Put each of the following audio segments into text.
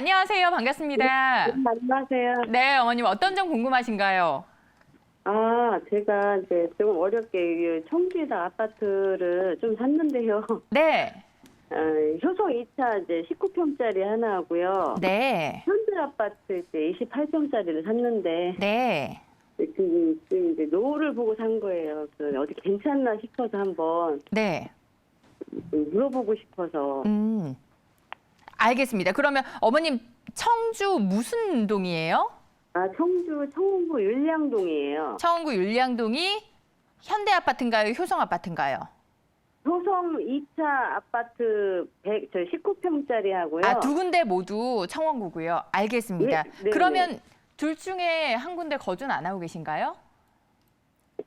안녕하세요. 반갑습니다. 네, 안녕하세요. 네, 어머님 어떤 점 궁금하신가요? 아, 제가 이제 좀 어렵게 이 청주에다 아파트를 좀 샀는데요. 네. 어, 효성 2차 이제 19평짜리 하나 하고요. 네. 현대 아파트 이제 28평짜리를 샀는데 네. 지금, 지금 이제 노후를 보고 산 거예요. 그 어디 괜찮나 싶어서 한번 네. 좀 물어보고 싶어서. 음. 알겠습니다. 그러면 어머님 청주 무슨 동이에요? 아, 청주 청운구 율량동이에요. 청구 율량동이 현대 아파트인가요? 효성 아파트인가요? 효성 2차 아파트 100, 저 19평짜리 하고요. 아, 두 군데 모두 청원구고요. 알겠습니다. 네, 네, 그러면 둘 중에 한 군데 거주는 안 하고 계신가요?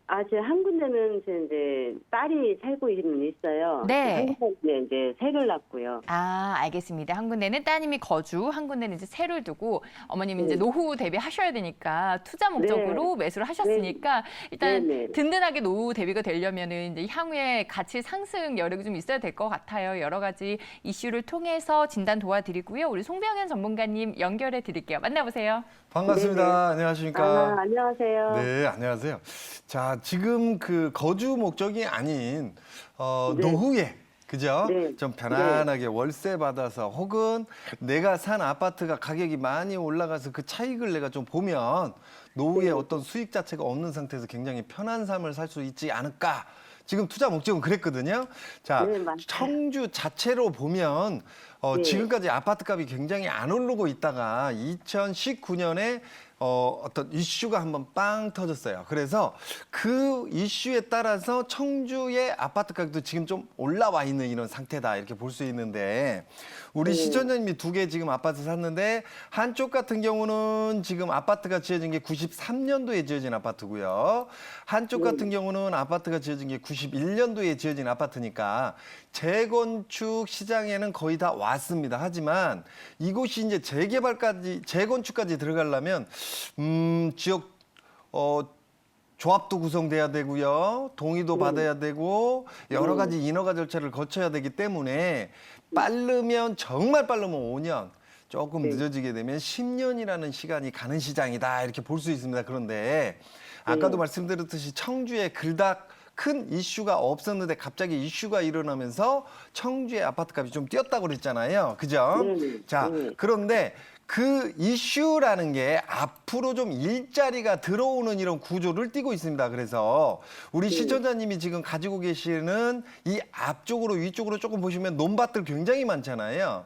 아, 제 한 군데는 제 이제 딸이 살고 있는 있어요. 네. 한 군데 이제 새를 낳고요. 아, 알겠습니다. 한 군데는 따님이 거주, 한 군데는 이제 새를 두고 어머님이 이제 네. 노후 대비하셔야 되니까 투자 목적으로 매수를 하셨으니까 일단 네, 네. 든든하게 노후 대비가 되려면은 이제 향후에 가치 상승 여력이 좀 있어야 될 것 같아요. 여러 가지 이슈를 통해서 진단 도와드리고요. 우리 송병현 전문가님 연결해 드릴게요. 만나보세요. 반갑습니다. 네네. 안녕하십니까. 아, 안녕하세요. 네, 안녕하세요. 자, 지금 그 거주 목적이 아닌 어, 네. 노후에 그죠? 네. 좀 편안하게 월세 받아서 혹은 내가 산 아파트가 가격이 많이 올라가서 그 차익을 내가 좀 보면 노후에 네. 어떤 수익 자체가 없는 상태에서 굉장히 편한 삶을 살 수 있지 않을까. 지금 투자 목적은 그랬거든요. 자, 네, 맞아요. 청주 자체로 보면 어, 네. 지금까지 아파트 값이 굉장히 안 오르고 있다가 2019년에 어, 어떤 이슈가 한번 빵 터졌어요. 그래서 그 이슈에 따라서 청주의 아파트 가격도 지금 좀 올라와 있는 이런 상태다 이렇게 볼 수 있는데 우리 네. 시청자님이 두 개 지금 아파트 샀는데 한쪽 같은 경우는 지금 아파트가 지어진 게 93년도에 지어진 아파트고요. 한쪽 네. 같은 경우는 아파트가 지어진 게 91년도에 지어진 아파트니까 재건축 시장에는 거의 다 왔습니다. 하지만 이곳이 이제 재개발까지 재건축까지 들어가려면 음, 지역 어 조합도 구성돼야 되고요. 동의도 네. 받아야 되고 여러 네. 가지 인허가 절차를 거쳐야 되기 때문에 빠르면 정말 빠르면 5년 조금 네. 늦어지게 되면 10년이라는 시간이 가는 시장이다 이렇게 볼 수 있습니다. 그런데 아까도 네. 말씀드렸듯이 청주에 그닥 큰 이슈가 없었는데 갑자기 이슈가 일어나면서 청주의 아파트 값이 좀 뛰었다고 그랬잖아요. 그죠? 네네. 자, 네. 그런데 그 이슈라는 게 앞으로 좀 일자리가 들어오는 이런 구조를 띠고 있습니다. 그래서 우리 네. 시청자님이 지금 가지고 계시는 이 앞쪽으로 위쪽으로 조금 보시면 논밭들 굉장히 많잖아요.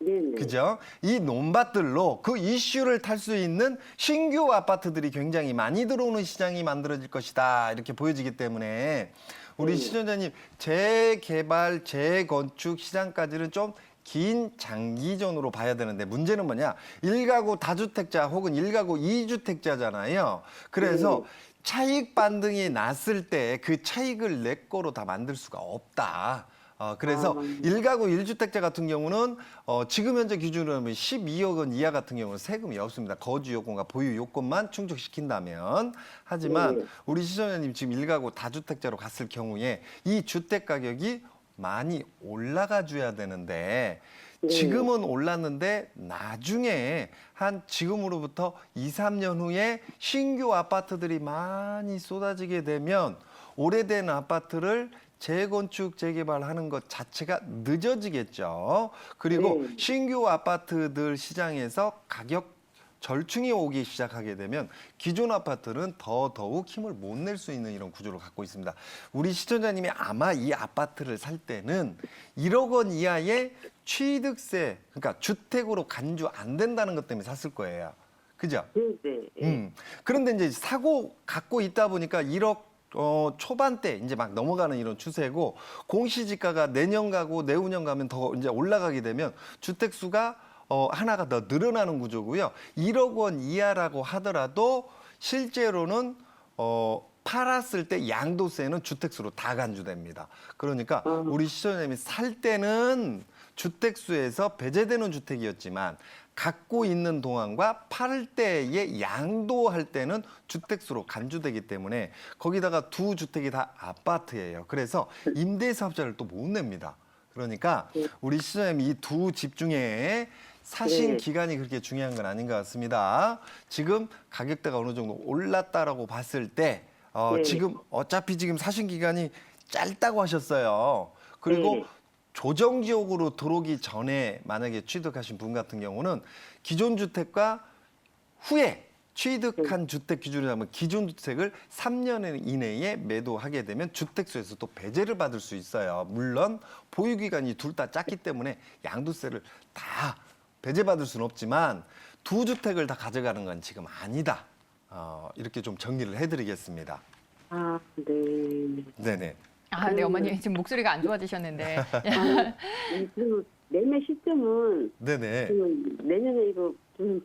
네네. 그죠? 이 논밭들로 그 이슈를 탈 수 있는 신규 아파트들이 굉장히 많이 들어오는 시장이 만들어질 것이다. 이렇게 보여지기 때문에 우리 네. 시청자님 재개발, 재건축 시장까지는 좀 긴 장기전으로 봐야 되는데 문제는 뭐냐? 일가구 다주택자 혹은 일가구 이주택자잖아요. 그래서 차익 반등이 났을 때 그 차익을 내 거로 다 만들 수가 없다. 어, 그래서 아. 일가구 일주택자 같은 경우는 어, 지금 현재 기준으로 하면 12억 원 이하 같은 경우는 세금이 없습니다. 거주 요건과 보유 요건만 충족시킨다면. 하지만 네. 우리 시청자님 지금 일가구 다주택자로 갔을 경우에 이 주택 가격이 많이 올라가 줘야 되는데 네. 지금은 올랐는데 나중에 한 지금으로부터 2, 3년 후에 신규 아파트들이 많이 쏟아지게 되면 오래된 아파트를 재건축 재개발하는 것 자체가 늦어지겠죠. 그리고 네. 신규 아파트들 시장에서 가격 절충이 오기 시작하게 되면 기존 아파트는 더 더욱 힘을 못 낼 수 있는 이런 구조를 갖고 있습니다. 우리 시청자님이 아마 이 아파트를 살 때는 1억 원 이하의 취득세, 그러니까 주택으로 간주 안 된다는 것 때문에 샀을 거예요. 그죠? 네네. 음. 그런데 이제 사고 갖고 있다 보니까 1억 어, 초반대 이제 막 넘어가는 이런 추세고 공시지가가 내년 가고 내후년 가면 더 이제 올라가게 되면 주택 수가 어, 하나가 더 늘어나는 구조고요. 1억 원 이하라고 하더라도 실제로는 어, 팔았을 때 양도세는 주택수로 다 간주됩니다. 그러니까 음. 우리 시청자님이 살 때는 주택수에서 배제되는 주택이었지만 갖고 있는 동안과 팔 때에 양도할 때는 주택수로 간주되기 때문에 거기다가 두 주택이 다 아파트예요. 그래서 임대사업자를 또 못 냅니다. 그러니까 우리 시청자님 이 두 집 중에 사신 네. 기간이 그렇게 중요한 건 아닌 것 같습니다. 지금 가격대가 어느 정도 올랐다라고 봤을 때 어, 네. 지금 어차피 지금 사신 기간이 짧다고 하셨어요. 그리고 네. 조정 지역으로 들어오기 전에 만약에 취득하신 분 같은 경우는 기존 주택과 후에 취득한 주택 기준으로 하면 기존 주택을 3년 이내에 매도하게 되면 주택수에서 또 배제를 받을 수 있어요. 물론 보유 기간이 둘 다 짧기 때문에 양도세를 다 배제받을 수는 없지만 두 주택을 다 가져가는 건 지금 아니다. 어, 이렇게 좀 정리를 해드리겠습니다. 아, 네. 네네. 아, 네, 어머니 지금 목소리가 안 좋아지셨는데. 아, 그 매매 시점은 네네. 지금 내년에 이거 좀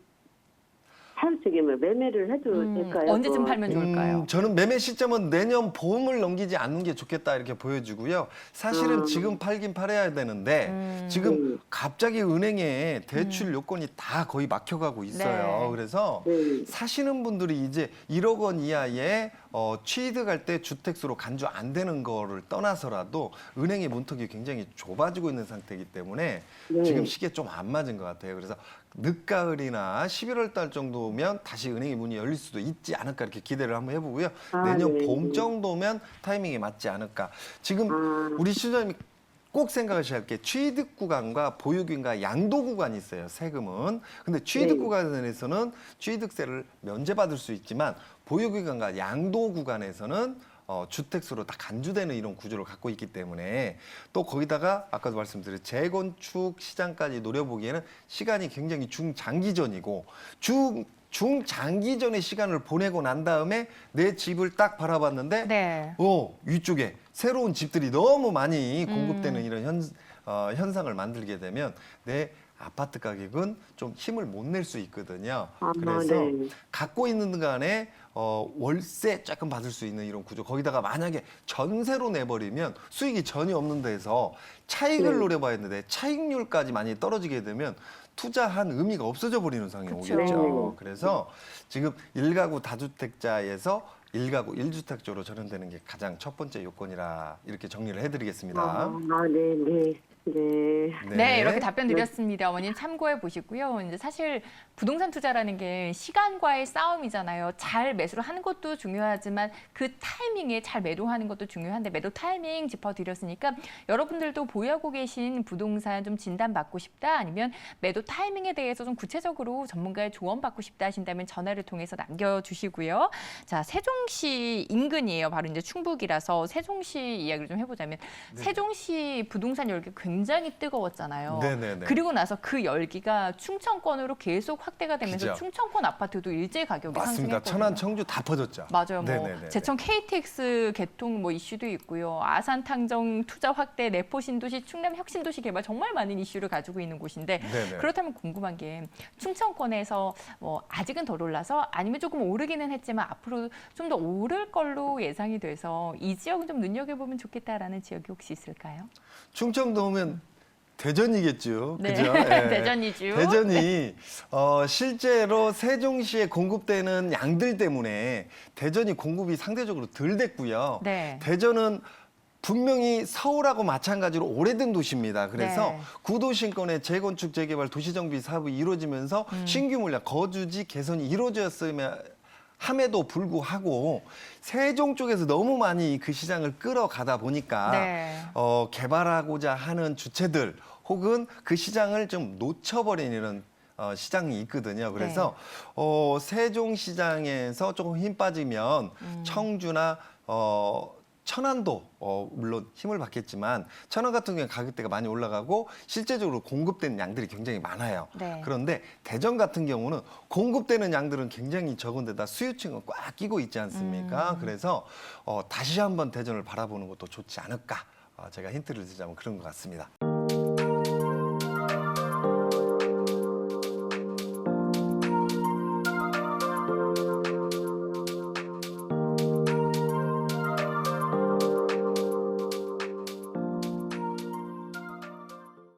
뭐 매매를 해도 음, 될까요? 언제쯤 뭐? 팔면 좋을까요? 음, 저는 매매 시점은 내년 봄을 넘기지 않는 게 좋겠다 이렇게 보여지고요. 사실은 음. 지금 팔긴 팔아야 되는데 음. 지금 음. 갑자기 은행에 대출 요건이 다 거의 막혀가고 있어요. 네. 그래서 네. 사시는 분들이 이제 1억 원 이하의 어, 취득할 때 주택수로 간주 안 되는 거를 떠나서라도 은행의 문턱이 굉장히 좁아지고 있는 상태이기 때문에 네. 지금 시기에 좀 안 맞은 것 같아요. 그래서 늦가을이나 11월 달 정도면 다시 은행의 문이 열릴 수도 있지 않을까 이렇게 기대를 한번 해보고요. 아, 내년 네. 봄 정도면 타이밍이 맞지 않을까. 지금 아. 우리 시장님이 꼭 생각하셔야 할 게 취득 구간과 보유 구간과 양도 구간이 있어요. 세금은. 근데 취득 네. 구간에서는 취득세를 면제받을 수 있지만 보유 구간과 양도 구간에서는 어, 주택수로 다 간주되는 이런 구조를 갖고 있기 때문에 또 거기다가 아까도 말씀드린 재건축 시장까지 노려보기에는 시간이 굉장히 중장기전이고 중 중장기전의 시간을 보내고 난 다음에 내 집을 딱 바라봤는데 네. 어, 위쪽에 새로운 집들이 너무 많이 음. 공급되는 이런 현, 어, 현상을 만들게 되면 내 아파트 가격은 좀 힘을 못 낼 수 있거든요. 아, 그래서 네. 갖고 있는 간에 어, 월세 조금 받을 수 있는 이런 구조. 거기다가 만약에 전세로 내버리면 수익이 전혀 없는 데서 차익을 네. 노려봐야 했는데 차익률까지 많이 떨어지게 되면 투자한 의미가 없어져 버리는 상황이 그쵸. 오겠죠. 네. 그래서 지금 일가구 다주택자에서 일가구 일주택자로 전환되는 게 가장 첫 번째 요건이라 이렇게 정리를 해드리겠습니다. 아, 아, 네, 네. 네. 네, 이렇게 답변 드렸습니다. 어머님 참고해 보시고요. 이제 사실 부동산 투자라는 게 시간과의 싸움이잖아요. 잘 매수를 하는 것도 중요하지만 그 타이밍에 잘 매도하는 것도 중요한데 매도 타이밍 짚어드렸으니까 여러분들도 보유하고 계신 부동산 좀 진단받고 싶다 아니면 매도 타이밍에 대해서 좀 구체적으로 전문가의 조언 받고 싶다 하신다면 전화를 통해서 남겨주시고요. 자, 세종시 인근이에요. 바로 이제 충북이라서 세종시 이야기를 좀 해보자면 네. 세종시 부동산 열기 굉장히 뜨거웠잖아요. 네네네. 그리고 나서 그 열기가 충청권으로 계속 확대가 되면서 그죠. 충청권 아파트도 일제 가격이 맞습니다. 상승했거든요. 천안, 청주 다 퍼졌죠. 맞아요. 뭐 네네네. 제천 KTX 개통 뭐 이슈도 있고요. 아산 탕정 투자 확대, 내포 신도시, 충남 혁신도시 개발 정말 많은 이슈를 가지고 있는 곳인데 네네. 그렇다면 궁금한 게 충청권에서 뭐 아직은 덜 올라서 아니면 조금 오르기는 했지만 앞으로 좀 더 오를 걸로 예상이 돼서 이 지역은 좀 눈여겨보면 좋겠다라는 지역이 혹시 있을까요? 충청도 오면 대전이겠죠. 네, 그죠? 예. 대전이죠. 대전이 어, 실제로 세종시에 공급되는 양들 때문에 대전이 공급이 상대적으로 덜 됐고요. 네. 대전은 분명히 서울하고 마찬가지로 오래된 도시입니다. 그래서 네. 구도심권의 재건축 재개발 도시정비 사업이 이루어지면서 음. 신규 물량 거주지 개선이 이루어졌으면 함에도 불구하고 세종 쪽에서 너무 많이 그 시장을 끌어가다 보니까 네. 어, 개발하고자 하는 주체들 혹은 그 시장을 좀 놓쳐버리는 어, 시장이 있거든요. 그래서 네. 어, 세종시장에서 조금 힘 빠지면 음. 청주나 어, 천안도 어, 물론 힘을 받겠지만 천안 같은 경우는 가격대가 많이 올라가고 실제적으로 공급되는 양들이 굉장히 많아요. 네. 그런데 대전 같은 경우는 공급되는 양들은 굉장히 적은데다 수요층은 꽉 끼고 있지 않습니까? 음. 그래서 어, 다시 한번 대전을 바라보는 것도 좋지 않을까? 어, 제가 힌트를 드리자면 그런 것 같습니다.